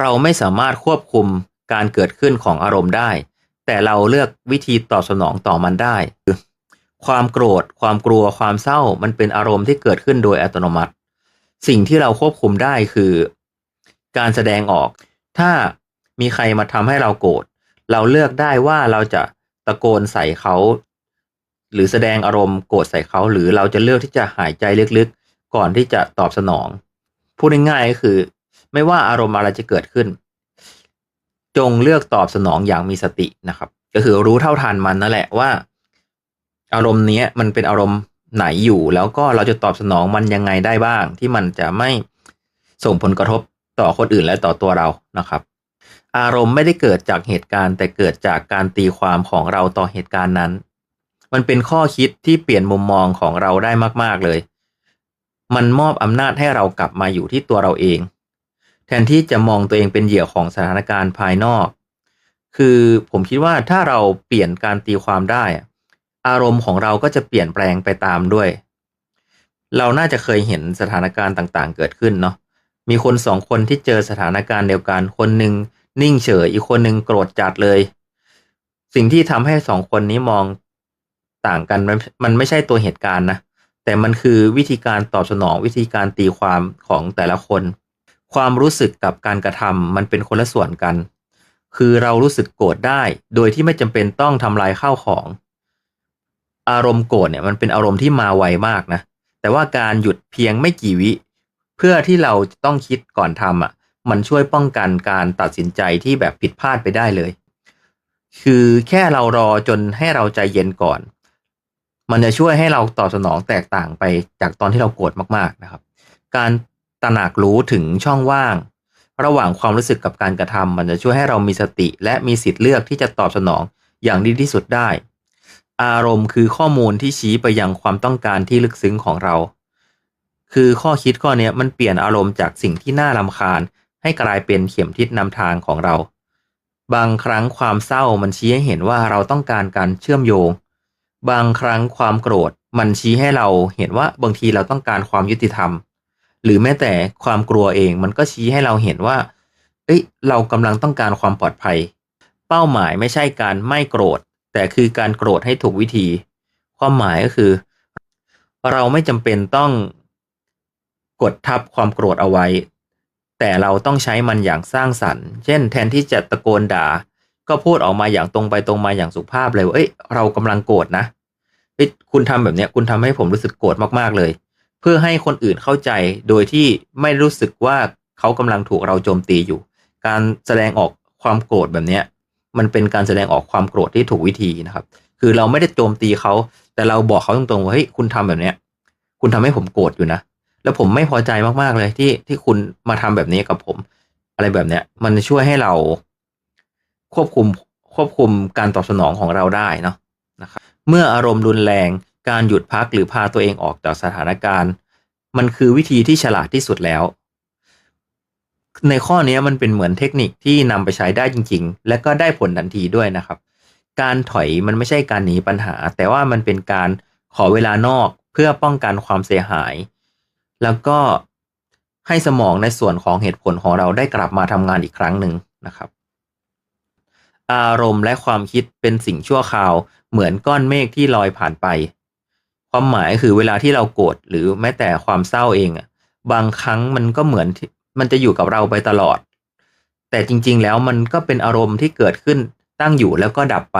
เราไม่สามารถควบคุมการเกิดขึ้นของอารมณ์ได้ แต่เราเลือกวิธีตอบสนองต่อมันได้ ความโกรธ ความกลัว ความเศร้า มันเป็นอารมณ์ที่เกิดขึ้นโดยอัตโนมัติ สิ่งที่เราควบคุมได้คือ การแสดงออก ถ้ามีใครมาทำให้เราโกรธ เราเลือกได้ว่าเราจะตะโกนใส่เขา หรือแสดงอารมณ์โกรธใส่เขา หรือเราจะเลือกที่จะหายใจลึกๆ ก่อนที่จะตอบสนอง พูดง่ายๆก็คือ ไม่ว่าอารมณ์อะไรจะเกิดขึ้น จงเลือกตอบสนองอย่างมีสตินะครับ ก็คือรู้เท่าทันมันนั่นแหละว่า อารมณ์เนี้ยมันเป็นอารมณ์ไหนอยู่ แล้วก็เราจะตอบสนองมันยังไงได้บ้าง ที่มันจะไม่ส่งผลกระทบต่อคนอื่นและต่อตัวเรานะครับ อารมณ์ไม่ได้เกิดจากเหตุการณ์ แต่เกิดจากการตีความของเราต่อเหตุการณ์นั้น มันเป็นข้อคิดที่เปลี่ยนมุมมองของเราได้มาก ๆเลย มันมอบอำนาจให้เรากลับมาอยู่ที่ตัวเราเอง ทนที่จะมองตัวเองเป็นเหยื่อของสถานการณ์ภายนอก คือผมคิดว่าถ้าเราเปลี่ยนการตีความได้ อารมณ์ของเราก็จะเปลี่ยนแปลงไปตามด้วย เราน่าจะเคยเห็นสถานการณ์ต่างๆ เกิดขึ้นเนาะ มีคนสองคนที่เจอสถานการณ์เดียวกัน คนหนึ่งนิ่งเฉย อีกคนหนึ่งโกรธจัดเลย สิ่งที่ทำให้สองคนนี้มองต่างกันมันมันไม่ใช่ตัวเหตุการณ์นะ แต่มันคือวิธีการตอบสนองวิธีการตีความของแต่ละคน ความรู้สึกกับการกระทำมันเป็นคนละส่วนกัน คือเรารู้สึกโกรธได้ โดยที่ไม่จำเป็นต้องทำลายข้าวของ อารมณ์โกรธเนี่ยมันเป็นอารมณ์ที่มาไวมากนะ แต่ว่าการหยุดเพียงไม่กี่วิ เพื่อที่เราจะต้องคิดก่อนทำอะ มันช่วยป้องกันการตัดสินใจที่แบบผิดพลาดไปได้เลย คือแค่เรารอจนให้เราใจเย็นก่อน มันจะช่วยให้เราตอบสนองแตกต่างไปจากตอนที่เราโกรธมากๆนะครับ การ ตระหนักรู้ถึงช่องว่าง ระหว่างความรู้สึกกับการกระทำมันจะช่วยให้เรามีสติ และมีสิทธิ์เลือกที่จะตอบสนองอย่างดีที่สุดได้ อารมณ์คือข้อมูลที่ชี้ไปยังความต้องการที่ลึกซึ้งของเรา คือข้อคิดข้อนี้มันเปลี่ยนอารมณ์จากสิ่งที่น่ารำคาญ ให้กลายเป็นเข็มทิศนำทางของเรา บางครั้งความเศร้ามันชี้ให้เห็นว่าเราต้องการการเชื่อมโยง บางครั้งความโกรธ มันชี้ให้เราเห็นว่าบางทีเราต้องการความยุติธรรม หรือแม้แต่ความกลัวเองมันก็ชี้ให้เราเห็นว่าเอ้ยเรากำลังต้องการความปลอดภัย เป้าหมายไม่ใช่การไม่โกรธ แต่คือการโกรธให้ถูกวิธี ความหมายก็คือ เราไม่จำเป็นต้องกดทับความโกรธเอาไว้ แต่เราต้องใช้มันอย่างสร้างสรรค์ เช่น แทนที่จะตะโกนด่า ก็พูดออกมาอย่างตรงไปตรงมาอย่างสุภาพเลยว่าเอ้ยเรากำลังโกรธนะเอ้ยคุณทำแบบเนี้ยคุณทำให้ผมรู้สึกโกรธมากๆเลย เพื่อให้คนอื่นเข้าใจโดยที่ไม่รู้สึกว่าเขากำลังถูกเราโจมตีอยู่ การแสดงออกความโกรธแบบเนี้ยมันเป็นการแสดงออกความโกรธที่ถูกวิธีนะครับ คือเราไม่ได้โจมตีเขา แต่เราบอกเขาตรงๆว่าเฮ้ยคุณทำแบบเนี้ย คุณทำให้ผมโกรธอยู่นะ แล้วผมไม่พอใจมากๆเลยที่ที่คุณมาทำแบบนี้กับผม อะไรแบบเนี้ย มันช่วยให้เราควบคุมควบคุมการตอบสนองของเราได้เนาะนะครับเมื่ออารมณ์รุนแรง การหยุดพักหรือพาตัวเองออกจากสถานการณ์ มันคือวิธีที่ฉลาดที่สุดแล้ว ในข้อนี้มันเป็นเหมือนเทคนิคที่นำไปใช้ได้จริง ๆ และก็ได้ผลทันทีด้วยนะครับ การถอยมันไม่ใช่การหนีปัญหา แต่ว่ามันเป็นการขอเวลานอกเพื่อป้องกันความเสียหาย แล้วก็ให้สมองในส่วนของเหตุผลของเราได้กลับมาทำงานอีกครั้งหนึ่งนะครับ อารมณ์และความคิดเป็นสิ่งชั่วคราว เหมือนก้อนเมฆที่ลอยผ่านไป ความหมายคือเวลาที่เราโกรธหรือแม้แต่ความเศร้าเองอะบางครั้งมันก็เหมือนที่มันจะอยู่กับเราไปตลอด แต่จริงๆแล้วมันก็เป็นอารมณ์ที่เกิดขึ้นตั้งอยู่แล้วก็ดับไป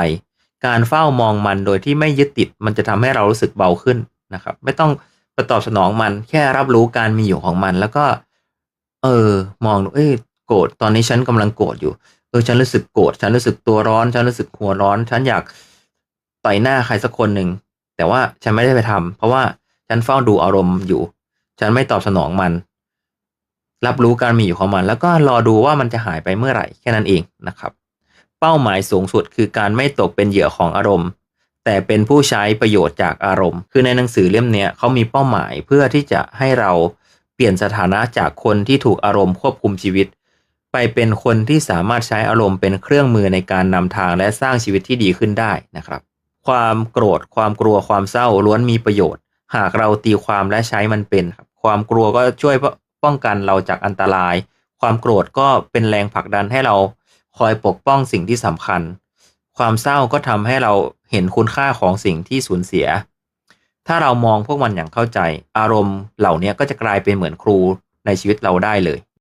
การเฝ้ามองมันโดยที่ไม่ยึดติด มันจะทำให้เรารู้สึกเบาขึ้นนะครับ ไม่ต้องไปตอบสนองมันแค่รับรู้การมีอยู่ของมัน แล้วก็ เออ มองดูเอ้ยโกรธตอนนี้ฉันกำลังโกรธอยู่เออฉันรู้สึกโกรธฉันรู้สึกตัวร้อน ฉันรู้สึกหัวร้อน ฉันอยากต่อยหน้าใครสักคนหนึ่ง แต่ว่าฉันไม่ได้ไปทำเพราะว่าฉันเฝ้าดูอารมณ์อยู่ ฉันไม่ตอบสนองมัน รับรู้การมีอยู่ของมัน แล้วก็รอดูว่ามันจะหายไปเมื่อไหร่แค่นั้นเองนะครับ เป้าหมายสูงสุดคือการไม่ตกเป็นเหยื่อของอารมณ์ แต่เป็นผู้ใช้ประโยชน์จากอารมณ์ คือในหนังสือเล่มนี้เขามีเป้าหมายเพื่อที่จะให้เราเปลี่ยนสถานะจากคนที่ถูกอารมณ์ควบคุมชีวิต ไปเป็นคนที่สามารถใช้อารมณ์เป็นเครื่องมือในการนำทางและสร้างชีวิตที่ดีขึ้นได้นะครับ ความโกรธ ความกลัวความเศร้าล้วนมีประโยชน์ หากเราตีความและใช้มันเป็นครับความกลัวก็ช่วยป้องกันเราจากอันตราย ความโกรธก็เป็นแรงผลักดันให้เราคอยปกป้องสิ่งที่สำคัญ ความเศร้าก็ทำให้เราเห็นคุณค่าของสิ่งที่สูญเสีย ถ้าเรามองพวกมันอย่างเข้าใจ อารมณ์เหล่านี้ก็จะกลายเป็นเหมือนครูในชีวิตเราได้เลย